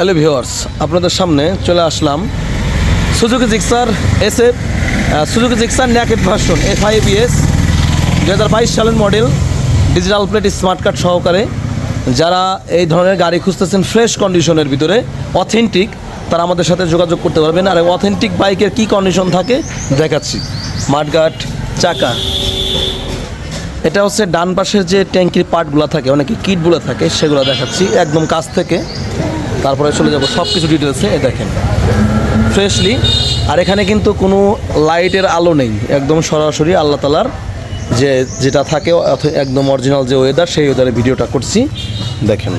Hello viewers আপনাদের সামনে চলে আসলাম Suzuki Gixxer S F Suzuki Gixxer naked version F I BS দু হাজার বাইশ সালের model digital plate smart card সহকারে। যারা এই ধরনের গাড়ি খুঁজতেছেন ফ্রেশ কন্ডিশনের ভিতরে অথেন্টিক তারা আমাদের সাথে যোগাযোগ করতে পারবেন। আর অথেন্টিক বাইকের কী কন্ডিশন থাকে, দেখাচ্ছি। মাঠঘাট, চাকা। এটা হচ্ছে ডান পাশের যে ট্যাঙ্কির পার্টগুলো থাকে, অনেকে কিটগুলো থাকে, সেগুলো দেখাচ্ছি। একদম কাছ থেকে। তারপরে চলে যাব সব কিছু ডিটেলসে দেখেন। ফ্রেশলি আর এখানে কিন্তু কোনো লাইটের আলো নেই। একদম সরাসরি আল্লাহ তালার যে, যেটা থাকে একদম অরিজিনাল যে ওয়েদার সেই ওয়েদারে ভিডিওটা করছি। দেখেন।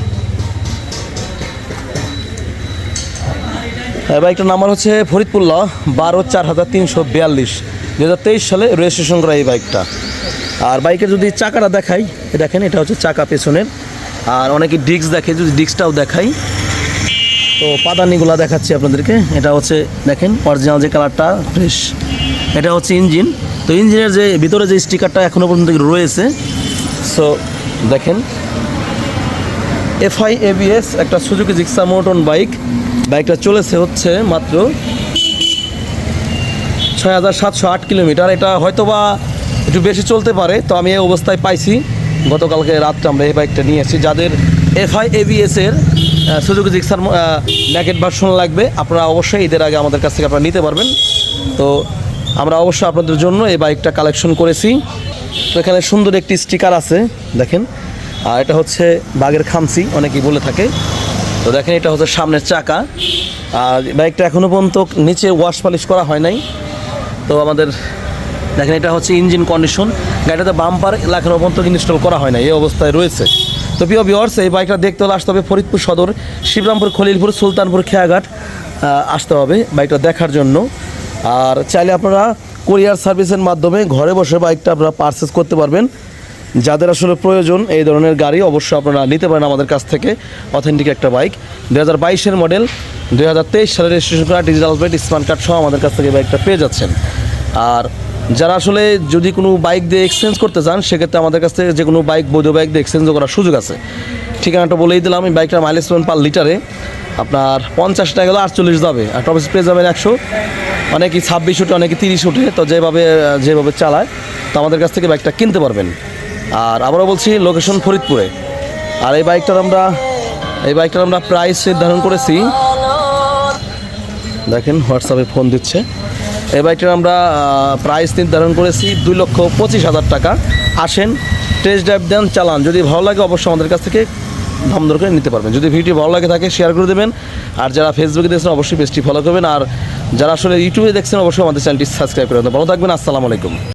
বাইকটার নাম্বার হচ্ছে ফরিদপুল্লাহ বারো চার হাজার তিনশো বিয়াল্লিশ। দু হাজার তেইশ সালে রেজিস্ট্রেশন করা এই বাইকটা আর বাইকের যদি চাকাটা দেখাই দেখেন, এটা হচ্ছে চাকা পেছনের। আর অনেকে ডিস্ক দেখে, যদি ডিস্কটাও দেখাই তো পাদানিগুলো দেখাচ্ছি আপনাদেরকে। এটা হচ্ছে, দেখেন অরিজিনাল যে কালারটা ফ্রেশ এটা হচ্ছে ইঞ্জিন। তো ইঞ্জিনের যে, ভিতরে যে স্টিকারটা এখনও পর্যন্ত রয়েছে। সো দেখেন। এফআই এবিএস একটা সুজুকি জিক্সা মোটন বাইক বাইকটা চলেছে হচ্ছে মাত্র ছয় হাজার সাতশো আট কিলোমিটার। এটা হয়তো বা একটু বেশি চলতে পারে, তো আমি এই অবস্থায় পাইছি। গতকালকে রাত্রে আমরা এই বাইকটা নিয়ে এসেছি। যাদের এফআই এবিএসের সুজুকি জিক্সার ন্যাকেট ভার্সন লাগবে। আপনারা অবশ্যই ঈদের আগে আমাদের কাছ থেকে আপনারা নিতে পারবেন। তো আমরা অবশ্যই আপনাদের জন্য এই বাইকটা কালেকশন করেছি। তো এখানে সুন্দর একটি স্টিকার আছে, দেখেন। আর এটা হচ্ছে বাঘের খামসি অনেকেই বলে থাকে। তো দেখেন, এটা হচ্ছে সামনের চাকা। আর বাইকটা এখনও পর্যন্ত নিচে ওয়াশ পালিশ করা হয় নাই। তো আমাদের, দেখেন, এটা হচ্ছে ইঞ্জিন কন্ডিশন গাড়িটাতে বাম্পার এলাকার পর্যন্ত ইনস্টল করা হয় না এই অবস্থায় রয়েছে। তো প্রিয় বিওয়ার্স এই বাইকটা দেখতে হলে আসতে হবে ফরিদপুর সদর, শিবরামপুর, খলিলপুর, সুলতানপুর, খেয়াঘাট। আসতে হবে বাইকটা দেখার জন্য। আর চাইলে আপনারা কোরিয়ার সার্ভিসের মাধ্যমে ঘরে বসে বাইকটা আপনারা পারচেস করতে পারবেন। যাদের আসলে প্রয়োজন এই ধরনের গাড়ি, অবশ্যই আপনারা নিতে পারেন আমাদের কাছ থেকে অথেন্টিক একটা বাইক দু হাজার বাইশের মডেল দু হাজার তেইশ সালের রেজিস্ট্রেশন করা ডিজিটাল প্লেট স্মার্ট কার্ড সহ আমাদের কাছ থেকে বাইকটা পেয়ে যাচ্ছেন। আর যারা আসলে যদি কোনো বাইক দিয়ে এক্সচেঞ্জ করতে চান সেক্ষেত্রে আমাদের কাছ থেকে যে কোনো বাইক বৈধ বাইক দিয়ে এক্সচেঞ্জও করার সুযোগ আছে। ঠিকানাটা বলেই দিলাম, এই বাইকটা মাইলেজ পাবেন পার লিটারে আপনার পঞ্চাশ টাকা গেলে আটচল্লিশ যাবে, আর টপ স্প্রে যাবেন একশো। অনেকে ছাব্বিশ উঠে, অনেকে তিরিশ উঠে, তো যেভাবে যেভাবে চালায়, তো আমাদের কাছ থেকে বাইকটা কিনতে পারবেন। আর আবারও বলছি লোকেশন ফরিদপুরে। আর এই বাইকটার আমরা, এই বাইকটার আমরা প্রাইস নির্ধারণ করেছি। দেখেন হোয়াটসঅ্যাপে ফোন দিচ্ছে। এই বাইকটার আমরা প্রাইস নির্ধারণ করেছি দুই লক্ষ পঁচিশ হাজার টাকা। আসেন টেস্ট ড্রাইভ দেন, চালান। যদি ভালো লাগে অবশ্যই আমাদের কাছ থেকে দাম দর করে নিতে পারবেন। যদি ভিডিও ভালো লাগে থাকে শেয়ার করে দেবেন। আর যারা ফেসবুকে দেখছেন, অবশ্যই পেজটি ফলো করবেন। আর যারা আসলে ইউটিউবে দেখছেন, অবশ্যই আমাদের চ্যানেলটি সাবস্ক্রাইব করে ভালো থাকবেন, আসসালামু আলাইকুম।